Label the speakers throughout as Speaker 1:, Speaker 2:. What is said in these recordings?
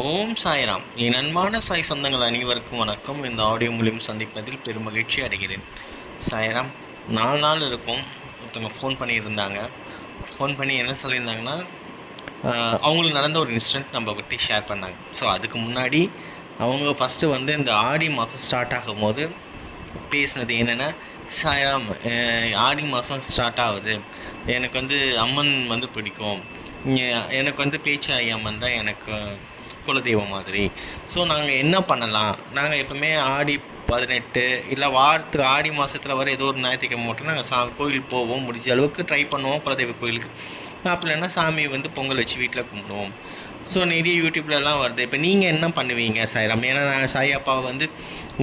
Speaker 1: ஓம் சாய்ராம். என் அன்பான சாய் சொந்தங்கள் அனைவருக்கும் வணக்கம். இந்த ஆடியோ மூலியம் சந்திப்பதில் பெருமகிழ்ச்சி அடைகிறேன். சாய்ராம் நாலு நாள் இருக்கும். ஒருத்தவங்க ஃபோன் பண்ணியிருந்தாங்க. ஃபோன் பண்ணி என்ன சொல்லியிருந்தாங்கன்னா அவங்களுக்கு நடந்த ஒரு இன்சிடென்ட் நம்ம கிட்டே ஷேர் பண்ணாங்க. ஸோ அதுக்கு முன்னாடி அவங்க ஃபஸ்ட்டு வந்து இந்த ஆடி மாதம் ஸ்டார்ட் ஆகும்போது பேசினது என்னென்னா சாய்ராம் ஆடி மாதம் ஸ்டார்ட் ஆகுது. எனக்கு வந்து அம்மன் வந்து பிடிக்கும். எனக்கு வந்து பேச்சாயி அம்மன் தான் எனக்கு குலதெய்வம் மாதிரி. ஸோ நாங்கள் என்ன பண்ணலாம்? நாங்கள் எப்பவுமே ஆடி பதினெட்டு இல்லை வாரத்துக்கு ஆடி மாதத்தில் வர ஏதோ ஒரு ஞாயிற்றுக்கிழமை மட்டும் நாங்கள் சா கோயில் போவோம். முடிஞ்ச அளவுக்கு ட்ரை பண்ணுவோம் குலதெய்வ கோயிலுக்கு. அப்படி இல்லைன்னா சாமி வந்து பொங்கல் வச்சு வீட்டில் கும்பிடுவோம். ஸோ நிறைய யூடியூப்லலாம் வருது. இப்போ நீங்கள் என்ன பண்ணுவீங்க சாய்ராம்? ஏன்னா நான் சாய் அப்பாவை வந்து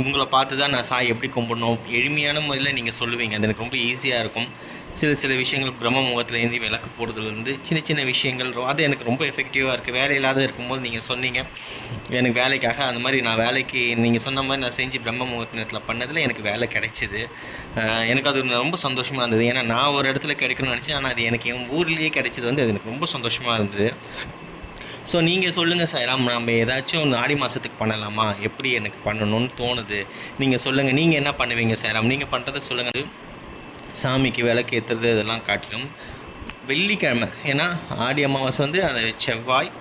Speaker 1: உங்களை பார்த்து தான் நான் சாய் எப்படி கும்பிடணும்? எளிமையான முறையில் நீங்கள் சொல்லுவீங்க. அது எனக்கு ரொம்ப ஈஸியாக இருக்கும். சில சில விஷயங்கள் பிரம்ம முகத்துலேருந்து விளக்கு போடுறதுலேருந்து சின்ன சின்ன விஷயங்கள் அது எனக்கு ரொம்ப எஃபெக்டிவாக இருக்குது வேலை இல்லாத இருக்கும்போது நீங்கள் சொன்னீங்க எனக்கு வேலைக்காக அந்த மாதிரி நான் வேலைக்கு நீங்கள் சொன்ன மாதிரி நான் செஞ்சு பிரம்ம முகத்தினத்தில் பண்ணதில் எனக்கு வேலை கிடைச்சிது. எனக்கு அது ரொம்ப சந்தோஷமாக இருந்தது. ஏன்னா நான் ஒரு இடத்துல கிடைக்கணும்னு நினச்சேன். ஆனால் அது எனக்கு என் ஊர்லேயே கிடைச்சது வந்து அது எனக்கு ரொம்ப சந்தோஷமாக இருந்தது. ஸோ நீங்கள் சொல்லுங்கள் சாய்ராம் நம்ம ஏதாச்சும் ஒன்று ஆடி மாதத்துக்கு பண்ணலாமா? எப்படி எனக்கு பண்ணணும்னு தோணுது? நீங்கள் சொல்லுங்கள் நீங்கள் என்ன பண்ணுவீங்க சாய்ராம் நீங்கள் பண்ணுறதை சொல்லுங்கள் சாமிக்கு விளக்கு ஏற்றுறது இதெல்லாம் காட்டிலும் வெள்ளிக்கிழமை. ஏன்னா ஆடி அமாவாசை வந்து அந்த செவ்வாய்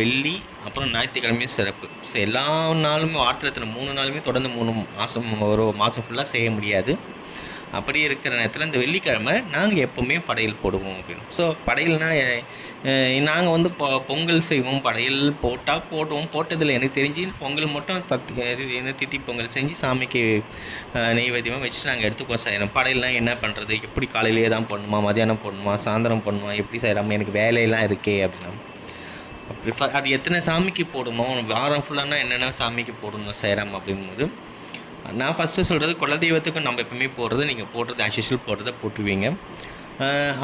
Speaker 1: வெள்ளி அப்புறம் ஞாயிற்றுக்கிழமையும் சிறப்பு. ஸோ எல்லா நாளுமே வாரத்தில் மூணு நாளுமே தொடர்ந்து மூணு மாதம் ஒரு மாதம் ஃபுல்லாக செய்ய முடியாது. அப்படி இருக்கிற நேரத்தில் இந்த வெள்ளிக்கிழமை நாங்கள் எப்போவுமே படையல் போடுவோம் அப்படின்னு. ஸோ படையல்னால் நாங்கள் வந்து பொ பொங்கல் செய்வோம் படையல் போட்டால் போடுவோம். போட்டதில் எனக்கு தெரிஞ்சு பொங்கல் மட்டும் சத் இது என்ன தித்தி பொங்கல் செஞ்சு சாமிக்கு நெய்வேத்தியமாக வச்சுட்டு நாங்கள் எடுத்துக்குவோம் செய்யணும் படையெல்லாம் என்ன பண்ணுறது எப்படி காலையிலேயே தான் போடணுமா? மதியானம் போடணுமா? சாயந்தரம் பண்ணணுமா எப்படி செய்யலாமா எனக்கு வேலையெல்லாம் இருக்கே அப்படின்னா. அப்படி அது எத்தனை சாமிக்கு போடுமோ வாரம் ஃபுல்லானா என்னென்ன சாமிக்கு போடணும் செய்கிறாம அப்படிங்கும்போது நான் ஃபஸ்ட்டு சொல்கிறது குலதெய்வத்துக்கும் நம்ம எப்பவுமே போடுறது நீங்கள் போடுறது ஆஷிஷுவல் போடுறத போட்டுருவீங்க.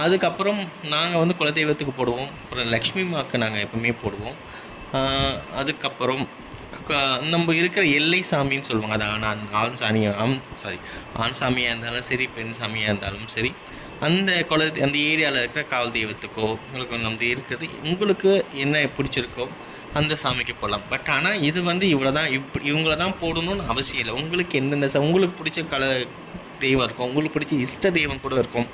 Speaker 1: அதுக்கப்புறம் நாங்கள் வந்து குலதெய்வத்துக்கு போடுவோம். அப்புறம் லக்ஷ்மி மாக்கு நாங்கள் எப்பவுமே போடுவோம். அதுக்கப்புறம் நம்ம இருக்கிற எல்லை சாமின்னு சொல்லுவாங்க. அது ஆனால் ஆண் ஆண் சாமி ஆம் சாரி ஆண் சாமியாக இருந்தாலும் சரி பெண் சாமியாக இருந்தாலும் சரி அந்த குல அந்த ஏரியாவில் இருக்கிற காவல் தெய்வத்துக்கோ உங்களுக்கு நம்ம இருக்கிறது உங்களுக்கு என்ன பிடிச்சிருக்கோ அந்த சாமிக்கு போடலாம். பட் ஆனால் இது வந்து இவ்வளோ தான் இப்படி இவங்கள தான் போடணும்னு அவசியம் இல்லை. உங்களுக்கு எந்தெந்த உங்களுக்கு பிடிச்ச கல தெய்வம் இருக்கும். உங்களுக்கு பிடிச்ச இஷ்ட தெய்வம் கூட இருக்கும்.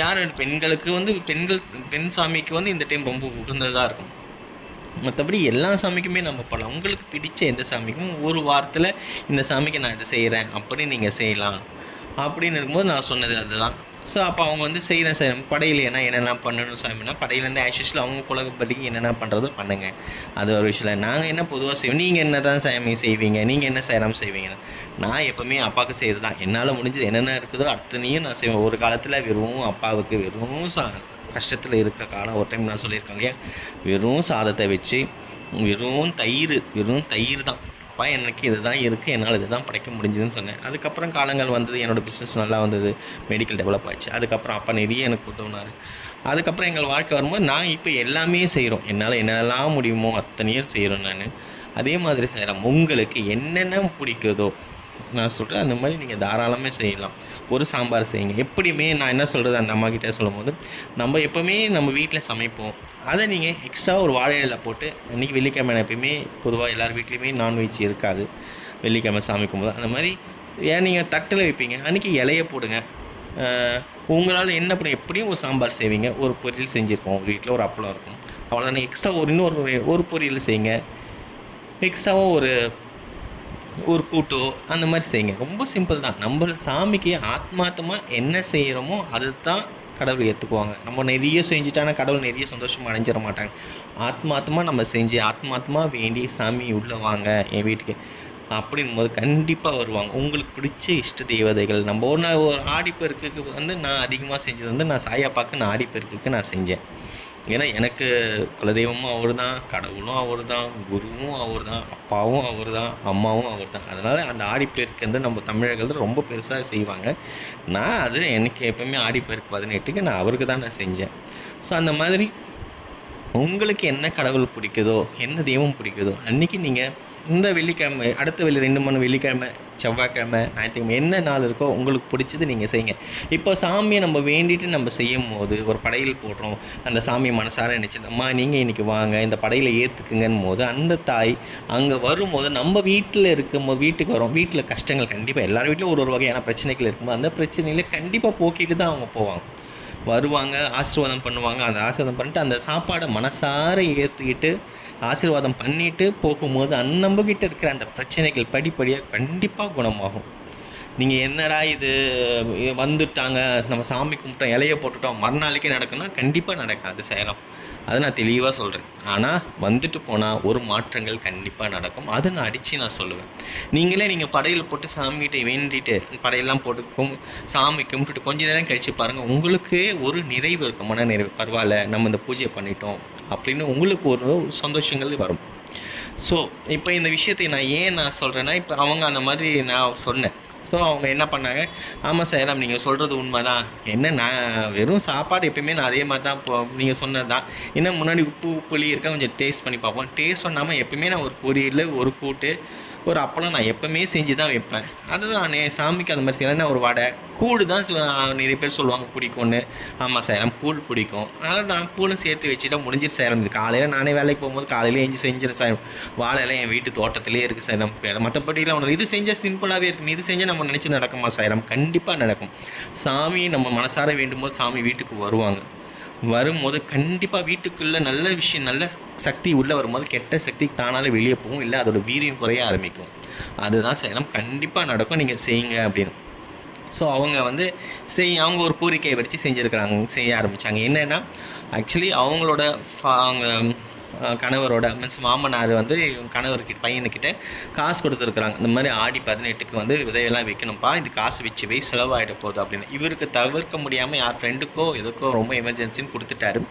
Speaker 1: யார் பெண்களுக்கு வந்து பெண்கள் பெண் சாமிக்கு வந்து இந்த டைம் ரொம்ப உகந்ததாக இருக்கும். மற்றபடி எல்லா சாமிக்குமே நம்ம போகலாம் உங்களுக்கு பிடிச்ச எந்த சாமிக்கும் ஒரு வாரத்தில் இந்த சாமிக்கு நான் இதை செய்கிறேன் அப்படின்னு நீங்கள் செய்யலாம். அப்படின்னு இருக்கும்போது நான் சொன்னது அதுதான். ஸோ அப்போ அவங்க வந்து செய்கிறேன் சார் படையில் என்ன என்னென்ன பண்ணணும் சாமினா படையிலேருந்து ஆக்சுவலில் அவங்க குலகப்படிக்கு என்னென்ன பண்ணுறதோ பண்ணுங்க. அது ஒரு விஷயம் நாங்கள் என்ன பொதுவாக செய்வோம் நீங்கள் என்ன தான் சாமி செய்வீங்க நீங்கள் என்ன செய்யலாம் செய்வீங்க நான் எப்போவுமே அப்பாவுக்கு செய்கிறது தான் என்னால் முடிஞ்சது என்னென்ன இருக்குதோ அத்தனையும் நான் செய்வேன். ஒரு காலத்தில் வெறும் அப்பாவுக்கு வெறும் சா கஷ்டத்தில் இருக்கிற காலம் ஒரு டைம் நான் சொல்லியிருக்கேன் இல்லையா? வெறும் சாதத்தை வச்சு வெறும் தயிர் வெறும் தயிர் தான். அப்பா எனக்கு இதுதான் இருக்குது என்னால் இதுதான் படைக்க முடிஞ்சதுன்னு சொன்னேன். அதுக்கப்புறம் காலங்கள் வந்தது என்னோடய பிஸ்னஸ் நல்லா வந்தது மெடிக்கல் டெவலப் ஆச்சு. அதுக்கப்புறம் அப்பா நிறைய எனக்கு உதவுனார். அதுக்கப்புறம் எங்கள் வாழ்க்கை வரும்போது நான் இப்போ எல்லாமே செய்கிறோம் என்னால் என்னெல்லாம் முடியுமோ அத்தனையும் செய்கிறோம் நான். அதே மாதிரி செய்கிறேன் உங்களுக்கு என்னென்ன பிடிக்குதோ நான் சொல்கிறேன் அந்த மாதிரி நீங்கள் தாராளமாக செய்யலாம். ஒரு சாம்பார் செய்யுங்க. எப்படியுமே நான் என்ன சொல்கிறது அந்த அம்மாக்கிட்ட சொல்லும் சொல்லும்போது நம்ம எப்போவுமே நம்ம வீட்டில் சமைப்போம். அதை நீங்கள் எக்ஸ்ட்ரா ஒரு வாழை போட்டு அன்றைக்கி வெள்ளிக்கிழமை எப்பயுமே பொதுவாக எல்லார் வீட்லேயுமே நான்வெஜ் இருக்காது. வெள்ளிக்கிழமை சமைக்கும் போது அந்த மாதிரி ஏன் நீங்கள் தட்டில் வைப்பீங்க? அன்றைக்கி இலைய போடுங்க. உங்களால் என்ன பண்ண எப்படியும் ஒரு சாம்பார் செய்வீங்க. ஒரு பொரியல் செஞ்சுருக்கோம். உங்கள் வீட்டில் ஒரு அப்பளம் இருக்கும். அவ்வளோதானே எக்ஸ்ட்ரா ஒரு இன்னொரு ஒரு பொரியல் செய்யுங்க. எக்ஸ்ட்ராவாக ஒரு ஒரு கூட்டோ அந்த மாதிரி செய்யுங்க. ரொம்ப சிம்பிள் தான். நம்ம சாமிக்கு ஆத்மார்த்தமாக என்ன செய்கிறோமோ அதுதான் கடவுள் ஏற்றுக்குவாங்க நம்ம நிறைய செஞ்சுட்டானா கடவுள் நிறைய சந்தோஷமாக அடைஞ்சிட மாட்டாங்க. ஆத்மார்த்தமாக நம்ம செஞ்சு ஆத்மார்த்தமாக வேண்டி சாமி உள்ளே வாங்க என் வீட்டுக்கு அப்படின்னும் போது கண்டிப்பாக வருவாங்க. உங்களுக்கு பிடிச்ச இஷ்ட தெய்வதைகள் நம்ம ஒரு நாள் ஒரு ஆடிப்பெருக்குக்கு வந்து நான் அதிகமாக செஞ்சது வந்து நான் சாயாப்பாக்கு நான் ஆடிப்பெருக்குக்கு நான் செஞ்சேன். ஏன்னா எனக்கு குலதெய்வமும் அவர் தான் கடவுளும் அவர் தான் குருவும் அவர் தான் அப்பாவும் அவர் தான் அம்மாவும் அவர் தான் அதனால் அந்த ஆடிப்பெருக்கு வந்து நம்ம தமிழர்கள் ரொம்ப பெருசாக செய்வாங்க. நான் அது எனக்கு எப்பவுமே ஆடிப்பெருக்கு பதினெட்டுக்கு நான் அவருக்கு தான் நான் செஞ்சேன். ஸோ அந்த மாதிரி உங்களுக்கு என்ன கடவுள் பிடிக்குதோ என்ன தெய்வம் பிடிக்குதோ அன்றைக்கி நீங்கள் இந்த வெள்ளிக்கிழமை அடுத்த வெள்ளி ரெண்டு மூணு வெள்ளிக்கிழமை செவ்வாய்க்கிழமை ஞாயிற்றுக்கிழமை என்ன நாள் இருக்கோ உங்களுக்கு பிடிச்சது நீங்கள் செய்யுங்க. இப்போ சாமியை நம்ம வேண்டிட்டு நம்ம செய்யும் போது ஒரு படையல் போடுறோம். அந்த சாமியை மனசார நினச்சி அம்மா நீங்கள் இன்றைக்கி வாங்க இந்த படையில் ஏற்றுக்குங்கன்னு போது அந்த தாய் அங்கே வரும்போது நம்ம வீட்டில் இருக்கும் போது வீட்டுக்கு வரோம் வீட்டில் கஷ்டங்கள் கண்டிப்பாக எல்லார் வீட்டிலும் ஒரு ஒரு வகையான பிரச்சனைகள் இருக்கும்போது அந்த பிரச்சனையில் கண்டிப்பாக போக்கிட்டு தான் அவங்க போவாங்க. வருவாங்க ஆசீர்வாதம் பண்ணுவாங்க. அந்த ஆசீர்வாதம் பண்ணிட்டு அந்த சாப்பாடை மனசார ஏற்றுக்கிட்டு ஆசீர்வாதம் பண்ணிட்டு போகும்போது அந்த நம்மக்கிட்ட இருக்கிற அந்த பிரச்சனைகள் படிப்படியாக கண்டிப்பாக குணமாகும். நீங்கள் என்னடா இது? இது வந்துட்டாங்க. நம்ம சாமி கும்பிட்டோம் இலைய போட்டுட்டோம். மறுநாளைக்கே நடக்குன்னா கண்டிப்பாக நடக்காது சேலம். அதை நான் தெளிவாக சொல்கிறேன் ஆனால் வந்துட்டு போனால் ஒரு மாற்றங்கள் கண்டிப்பாக நடக்கும். அதை நான் அடித்து நான் சொல்லுவேன். நீங்களே நீங்கள் படையில் போட்டு சாமிகிட்ட வேண்டிட்டு படையெல்லாம் போட்டு சாமி கும்பிட்டுட்டு கொஞ்ச நேரம் கழித்து பாருங்கள் உங்களுக்கே ஒரு நிறைவு இருக்கும். மன நிறைவு. பரவாயில்ல நம்ம இந்த பூஜையை பண்ணிட்டோம் அப்படின்னு உங்களுக்கு ஒரு சந்தோஷங்கள் வரும். ஸோ இப்போ இந்த விஷயத்தை நான் ஏன் நான் சொல்கிறேன்னா இப்போ அவங்க அந்த மாதிரி நான் சொன்னேன். ஸோ அவங்க என்ன பண்ணாங்க? ஆமாம் சார் நீங்கள் சொல்கிறது உண்மை தான் என்ன நான் வெறும் சாப்பாடு எப்பயுமே நான் அதே மாதிரி தான் இப்போ நீங்கள் சொன்னது தான் என்ன முன்னாடி உப்பு புளி இருக்கா கொஞ்சம் டேஸ்ட் பண்ணி பார்ப்போம். டேஸ்ட் பண்ணாமல் எப்பயுமே நான் ஒரு பொரியல் ஒரு கூட்டு ஒரு அப்பளம் நான் எப்போவுமே செஞ்சு தான் வைப்பேன். அதுதான் சாமிக்கு அந்த மாதிரி செய்யலாம் ஒரு வடை. கூடு தான் நிறைய பேர் சொல்லுவாங்க பிடிக்கும்னு. ஆமாம் சேலம் கூழ் பிடிக்கும். அதனால் நான் கூழும் சேர்த்து வச்சுட்டா முடிஞ்சிட்டு சேலம். இது காலையில் நானே வேலைக்கு போகும்போது காலையில் எஞ்சி செஞ்சிடும் சார் வாழைலாம் என் வீட்டு தோட்டத்திலே இருக்குது சேலம். மற்றபடிலாம் ஒன்று இது செஞ்சால் சிம்பிளாகவே இருக்கும். இது செஞ்சால் நம்ம நினச்சி நடக்குமா சேலம்? கண்டிப்பாக நடக்கும். சாமி நம்ம மனசார வேண்டும் போது சாமி வீட்டுக்கு வருவாங்க. வரும்போது கண்டிப்பாக வீட்டுக்குள்ளே நல்ல விஷயம் நல்ல சக்தி உள்ளே வரும்போது கெட்ட சக்தி தானாலே வெளியே போகும். இல்லை அதோட வீரியம் குறைய ஆரம்பிக்கும். அதுதான் சேலம். கண்டிப்பாக நடக்கும். நீங்கள் செய்யுங்க அப்படின்னு. ஸோ அவங்க வந்து செய் அவங்க ஒரு கோரிக்கையை வச்சு செஞ்சுருக்கிறாங்க. செய்ய ஆரம்பித்தாங்க என்னென்னா ஆக்சுவலி அவங்களோட அவங்க கணவரோட மீன்ஸ் மாமனார் வந்து இவங்க கணவர்கிட்ட பையனுக்கிட்ட காசு கொடுத்துருக்குறாங்க. இந்த மாதிரி ஆடி பதினெட்டுக்கு வந்து விதையெல்லாம் வைக்கணும்ப்பா இது காசு வச்சு போய் செலவாகிட போகுது அப்படின்னு. இவருக்கு தவிர்க்க முடியாமல் யார் ஃப்ரெண்டுக்கோ எதுக்கோ ரொம்ப எமர்ஜென்சின்னு கொடுத்துட்டாரு.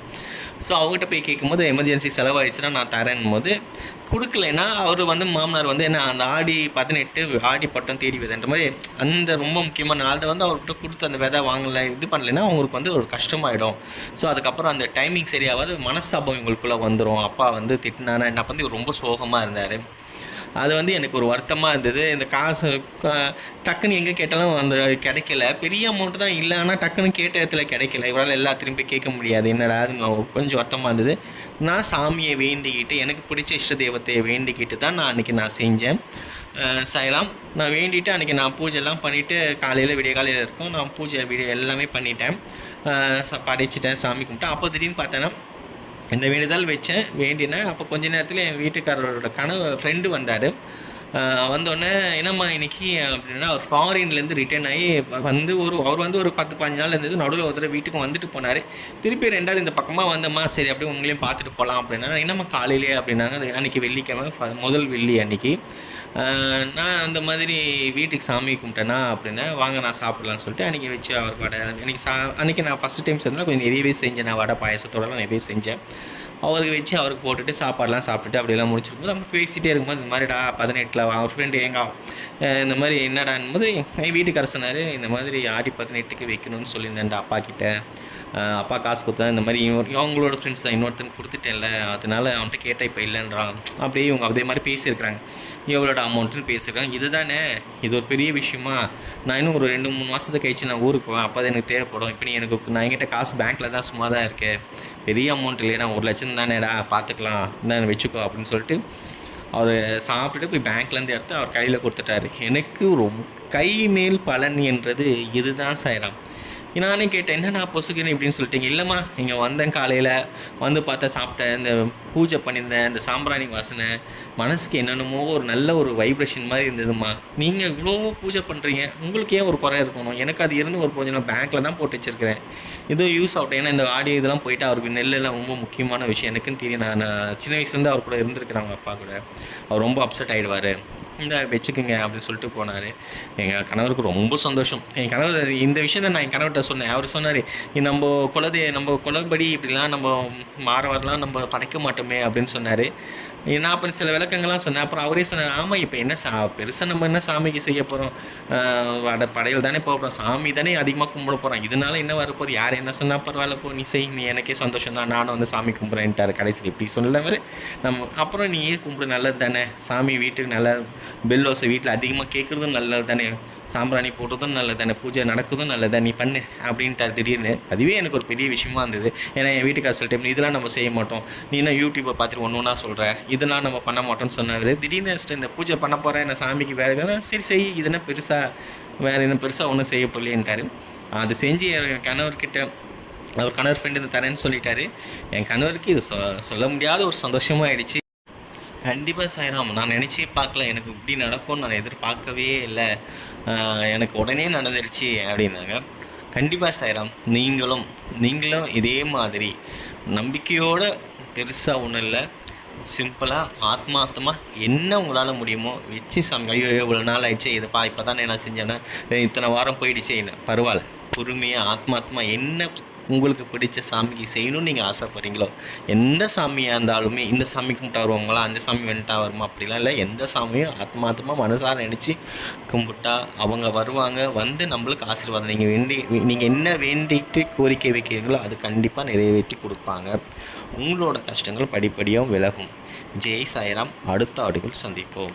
Speaker 1: ஸோ அவங்ககிட்ட போய் கேட்கும்போது எமர்ஜென்சி செலவாயிடுச்சுன்னா நான் தரேன் போது கொடுக்கலைன்னா அவர் வந்து மாமனார் வந்து என்ன அந்த ஆடி பதினெட்டு ஆடி பட்டம் தேடி விதைன்ற மாதிரி அந்த ரொம்ப முக்கியமான நாள் வந்து அவர்கிட்ட கொடுத்து அந்த விதை வாங்கலை இது பண்ணலைன்னா அவங்களுக்கு வந்து ஒரு கஷ்டமாயிடும். ஸோ அதுக்கப்புறம் அந்த டைமிங் சரியாவது மனஸ்தாபம் இவங்களுக்குள்ளே வந்துடும் அப்பா அப்பா வந்து திட்டினானா என்னை பற்றி ரொம்ப சோகமாக இருந்தார். அது வந்து எனக்கு ஒரு வருத்தமாக இருந்தது. இந்த காசு டக்குன்னு எங்கே கேட்டாலும் அந்த கிடைக்கல. பெரிய அமௌண்ட்டு தான் இல்லை ஆனால் டக்குன்னு கேட்ட இடத்துல கிடைக்கல. இவரால் எல்லா திரும்பி கேட்க முடியாது. என்னடா அது கொஞ்சம் வருத்தமாக இருந்தது. நான் சாமியை வேண்டிக்கிட்டு எனக்கு பிடிச்ச இஷ்ட தெய்வத்தை வேண்டிக்கிட்டு தான் நான் அன்றைக்கி நான் செஞ்சேன். செய்யலாம் நான் வேண்டிட்டு அன்றைக்கி நான் பூஜைலாம் பண்ணிவிட்டு காலையில் விடிய காலையில் இருக்கும். நான் பூஜை விடிய எல்லாமே பண்ணிட்டேன். அஹ் படைச்சிட்டேன் சாமி கும்பிட்டேன் அப்போ திடீர்னு பார்த்தேன்னா இந்த வேண்டுதல் வச்சேன். வேண்டினேன் அப்போ கொஞ்ச நேரத்தில் என் வீட்டுக்காரரோட கனவு ஃப்ரெண்டு வந்தார். வந்தோடனே என்னம்மா இன்னைக்கு அப்படின்னா அவர் ஃபாரின்லேருந்து ரிட்டர்ன் ஆகி வந்து ஒரு அவர் வந்து ஒரு பத்து பதினஞ்சு நாள் இருந்தது நடுவில் ஒருத்தர் வீட்டுக்கு வந்துட்டு போனார். திருப்பி ரெண்டாவது இந்த பக்கமாக வந்தம்மா சரி அப்படியே உங்களையும் பார்த்துட்டு போகலாம் அப்படின்னா என்னம்மா காலையிலே அப்படின்னாங்க அது அன்றைக்கி வெள்ளிக்கிழமை முதல் வெள்ளி அன்னைக்கு. நான் அந்த மாதிரி வீட்டுக்கு சாமி கும்பிட்டேன்னா அப்படின்னா வாங்க நான் சாப்பிட்லான்னு சொல்லிட்டு அன்றைக்கி வச்சு அவர் வடை அன்றைக்கி சா அன்றைக்கி நான் ஃபஸ்ட் டைம் செஞ்சேன் கொஞ்சம் நிறையவே செஞ்சேன். நான் வடை பாயசத்தோடலாம் நிறைய செஞ்சேன். அவருக்கு வச்சு அவருக்கு போட்டுட்டு சாப்பாடெலாம் சாப்பிட்டுட்டு அப்படியெல்லாம் முடிச்சிருக்கும்போது நம்ம பேசிகிட்டே இருக்கும்போது இந்த மாதிரிடா பதினெட்டில் அவர் ஃப்ரெண்டு எங்கா இந்த மாதிரி என்னடான்போது என் வீட்டுக்காரர் சொன்னார் இந்த மாதிரி ஆடி பதினெட்டுக்கு வைக்கணும்னு சொல்லியிருந்தேன்டா அப்பா கிட்ட. அப்பா காசு கொடுத்தா இந்த மாதிரி அவங்களோட ஃப்ரெண்ட்ஸ் தான் இன்னொருத்தன் கொடுத்துட்டேன்ல அதனால அவன்கிட்ட கேட்டேன் இப்போ இல்லைன்றான். அப்படியே இவங்க அதே மாதிரி பேசியிருக்கிறாங்க. எவ்வளோட அமௌண்ட்டுன்னு பேசியிருக்காங்க. இதுதானே இது ஒரு பெரிய விஷயமா? நான் இன்னும் ஒரு ரெண்டு மூணு மாதத்துக்கு கழிச்சு நான் ஊருக்கு போவேன் அப்போ தான் எனக்கு தேவைப்படும். இப்போ நீ எனக்கு நான் என்கிட்ட காசு பேங்க்கில் தான் சும்மா தான் இருக்கேன் பெரிய அமௌண்ட் இல்லையா ஒரு லட்சம் தானேடா பார்த்துக்கலாம் இந்தாண்ணே வச்சுக்கோ அப்படின்னு சொல்லிட்டு அவர் சாப்பிட்டுட்டு போய் பேங்க்லேருந்து எடுத்து அவர் கையில் கொடுத்துட்டாரு. எனக்கு ரொம்ப கை மேல் பலன் என்றது இதுதான் சாய்ராம். நானே கேட்டேன் என்ன நான் பொசுக்கிறேன் இப்படின்னு சொல்லிட்டீங்க. இல்லைம்மா இங்கே வந்தேன் காலையில். வந்து பார்த்தா சாப்பிட்டேன். இந்த பூஜை பண்ணியிருந்தேன். இந்த சாம்பிராணி வாசனை. மனசுக்கு என்னென்னமோ ஒரு நல்ல ஒரு வைப்ரேஷன் மாதிரி இருந்ததும்மா. நீங்கள் இவ்வளோ பூஜை பண்ணுறீங்க உங்களுக்கு ஏன் ஒரு குறை இருக்கணும்? எனக்கு அது இருந்து ஒரு கொஞ்சம் நான் பேங்க்கில் தான் போட்டு வச்சிருக்கிறேன். இது யூஸ் ஆகட்டும் ஏன்னா இந்த ஆடியோ இதெல்லாம் போயிட்டு அவருக்கு நெல்லெல்லாம் ரொம்ப முக்கியமான விஷயம். எனக்குன்னு தெரியும். நான் நான் சின்ன வயசுலேருந்து அவர் கூட இருந்திருக்கிறேன். அவங்க அப்பா கூட. அவர் ரொம்ப அப்செட் ஆகிடுவார் இந்த வச்சுக்கோங்க அப்படின்னு சொல்லிட்டு போனார். எங்கள் கணவருக்கு ரொம்ப சந்தோஷம். என் கணவர் இந்த விஷயத்த நான் என் கணவர்கிட்ட சொன்னேன். அவர் சொன்னார் நம்ம குலதே நம்ம குலப்படி இப்படிலாம் நம்ம மாற வரலாம் நம்ம படைக்க மாட்டோமே அப்படின்னு சொன்னார். நான் அப்புறம் சில விளக்கங்கள்லாம் சொன்னேன். அப்புறம் அவரே சொன்னார் ஆமாம் இப்போ என்ன சா பெருசாக நம்ம என்ன சாமிக்கு செய்ய போகிறோம் வட படையில் தானே போக போகிறோம் சாமி தானே அதிகமாக கும்பிட போகிறோம் இதனால என்ன வரப்போகுது யார் என்ன சொன்னால் பரவாயில்ல போ நீ செய். நீ எனக்கே சந்தோஷம் தான். நானும் வந்து சாமி கும்பிட்றேன்ட்டார் கடைசியில். இப்படி சொல்லவர் நம்ம அப்புறம் நீ கும்பிடு நல்லது தானே. சாமி வீட்டுக்கு நல்ல பெல்லோஸை வீட்டில் அதிகமாக கேட்குறதும் நல்லது தானே. சாம்பிராணி போட்டதும் நல்லது தானே பூஜை நடக்குதும் நல்லது நீ பண்ணு அப்படின்ட்டார் திடீர்னு. அதுவே எனக்கு ஒரு பெரிய விஷயமா இருந்தது. ஏன்னா என் வீட்டுக்கார சில டைம் இதெல்லாம் நம்ம செய்ய மாட்டோம். நீ என்ன யூடியூப்பை பார்த்துட்டு ஒன்று ஒன்றா சொல்கிற இதெல்லாம் நம்ம பண்ண மாட்டோம்னு சொன்னார். திடீர்னு இந்த பூஜை பண்ண போகிறேன் நான் சாமிக்கு வேறு எதுனா சரி செய் இதெல்லாம் பெருசாக வேறு என்ன பெருசாக ஒன்றும் செய்ய போகலேன்ட்டாரு அது செஞ்சு என் கணவர்கிட்ட அவர் கணவர் ஃப்ரெண்டு இந்த தரேன்னு சொல்லிட்டாரு. என் கணவருக்கு இது சொ- சொல்ல முடியாத ஒரு சந்தோஷமாக ஆயிடுச்சு கண்டிப்பாக சாய்ராம் நான் நினச்சே பார்க்கல. எனக்கு இப்படி நடக்கும்னு நான் எதிர்பார்க்கவே இல்லை. எனக்கு உடனே நடந்துருச்சு அப்படின்னாங்க. கண்டிப்பாக சாய்ராம் நீங்களும் நீங்களும் இதே மாதிரி நம்பிக்கையோடு பெருசாக ஒன்றும் இல்லை. சிம்பிளாக ஆத்மார்த்தமாக என்ன உங்களால் முடியுமோ வச்சு சாமி ஐயோ இவ்வளோ நாள் ஆயிடுச்சு. இதுப்பா இப்போ தானே நான் செஞ்சேன்னா. இத்தனை வாரம் போயிடுச்சு. என்ன பரவாயில்ல. பொறுமையாக ஆத்மாத்மா என்ன உங்களுக்கு பிடிச்ச சாமிக்கு செய்யணும்னு நீங்கள் ஆசைப்படுறீங்களோ எந்த சாமியாக இருந்தாலுமே இந்த சாமி கும்பிட்டா வருவாங்களா அந்த சாமி வந்துட்டா வருமா அப்படிலாம் இல்லை. எந்த சாமியும் ஆத்மாத்மா மனசார நினச்சி கும்பிட்டா அவங்க வருவாங்க வந்து நம்மளுக்கு ஆசீர்வாதம். நீங்கள் வேண்டி நீங்கள் என்ன வேண்டிட்டு கோரிக்கை வைக்கிறீங்களோ அது கண்டிப்பாக நிறைவேற்றி கொடுப்பாங்க. உங்களோட கஷ்டங்கள் படிப்படியாக விலகும். ஜெய் சாய்ராம் அடுத்த ஆடுகள் சந்திப்போம்.